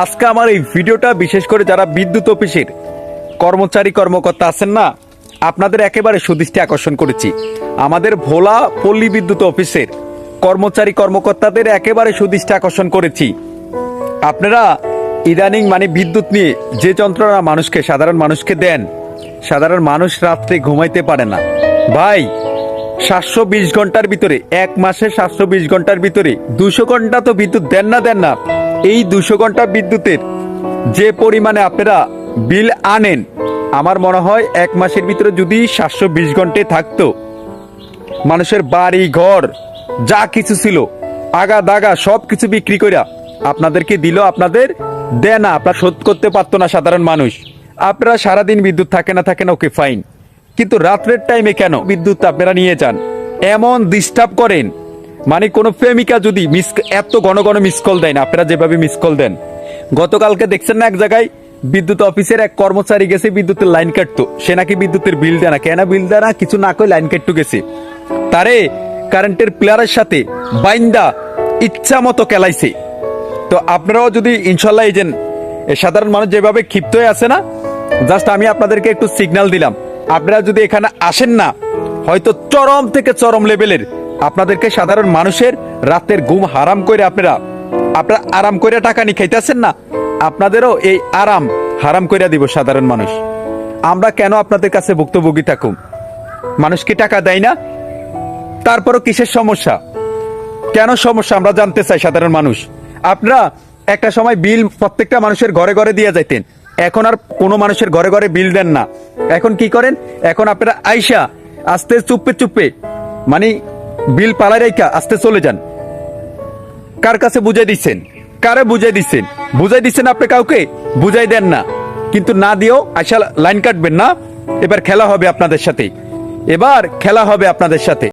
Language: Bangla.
আজকে আমার এই ভিডিওটা বিশেষ করে যারা বিদ্যুৎ অফিসের কর্মচারী কর্মকর্তা আছেন না, আপনাদের একেবারে সুদৃষ্টি আকর্ষণ করেছি। আমাদের ভোলা পল্লী বিদ্যুৎ অফিসের কর্মচারী কর্মকর্তাদের একেবারে সুদৃষ্টি আকর্ষণ করেছি। আপনারা ইদানিং মানে বিদ্যুৎ নিয়ে যে যন্ত্রণা মানুষকে, সাধারণ মানুষকে দেন, সাধারণ মানুষ রাত্রে ঘুমাইতে পারে না। ভাই, সাতশো বিশ ঘণ্টার ভিতরে, এক মাসে সাতশো বিশ ঘণ্টার ভিতরে দুশো ঘণ্টা তো বিদ্যুৎ দেন না দেন না। এই দুশো ঘণ্টা বিদ্যুতের যে পরিমাণে আপনারা বিল আনেন, আমার মনে হয় এক মাসের ভিতরে যদি সাতশো বিশ ঘন্টায় থাকতো। মানুষের বাড়ি, ঘর, যা কিছু ছিল, আগা দাগা সব কিছু বিক্রি কইরা আপনাদেরকে দিল, আপনাদের দেনা আপনার শোধ করতে পারতো না সাধারণ মানুষ। আপনারা সারাদিন বিদ্যুৎ থাকে না থাকে না, ওকে ফাইন কিন্তু রাত্রের টাইমে কেন বিদ্যুৎ আপনারা নিয়ে যান? এমন ডিস্টার্ব করেন মানে কোনো প্রেমিকা যদি মিস এত ঘন ঘন মিস কল দেয় না, আপনারা যেভাবে মিস কল দেন। গতকালকে দেখছেন না এক জায়গায় বিদ্যুৎ অফিসের এক কর্মচারী গেছে, বিদ্যুতের লাইন কাটতো। সে নাকি বিদ্যুতের বিল দেয় না। কেন বিল দেয় না? কিছু না করে লাইন কাটতো গেছে। তারে কারেন্টের প্লেয়ারের সাথে বাইন্দা ইচ্ছা মতো খেলাইছে। তো আপনারাও যদি ইনশাল্লাহ এই যে সাধারণ মানুষ যেভাবে ক্ষিপ্ত হয়ে আছে না জাস্ট আমি আপনাদেরকে একটু সিগন্যাল দিলাম। আপনারা যদি এখানে আসেন না, হয়তো চরম থেকে চরম লেভেলের আপনাদেরকে সাধারণ মানুষের রাতের ঘুম হারাম করে আপনারা আপনারা আরাম করে টাকা নিয়ে খাইতেছেন না? আপনাদেরও এই আরাম হারাম করে দিব সাধারণ মানুষ। আমরা কেন আপনাদের কাছে ভুক্তভোগী থাকুম? মানুষ কি টাকা দেয় না? তারপরও কিসের সমস্যা? কেন সমস্যা? আমরা জানতে চাই সাধারণ মানুষ। আপনারা একটা সময় বিল প্রত্যেকটা মানুষের ঘরে ঘরে দিয়ে যাইতেন। এখন আর কোনো মানুষের ঘরে ঘরে বিল দেন না। এখন কি করেন? এখন আপনারা আইসা আস্তে চুপে চুপে মানে বিল পালাই রেখা আস্তে চলে যান। কার কাছে বুঝাই দিচ্ছেন কারে বুঝাই দিচ্ছেন বুঝাই দিচ্ছেন আপনি কাউকে? বুঝাই দেন না। কিন্তু না দিয়েও আসা লাইন কাটবেন না। এবার খেলা হবে আপনাদের সাথে। এবার খেলা হবে আপনাদের সাথে।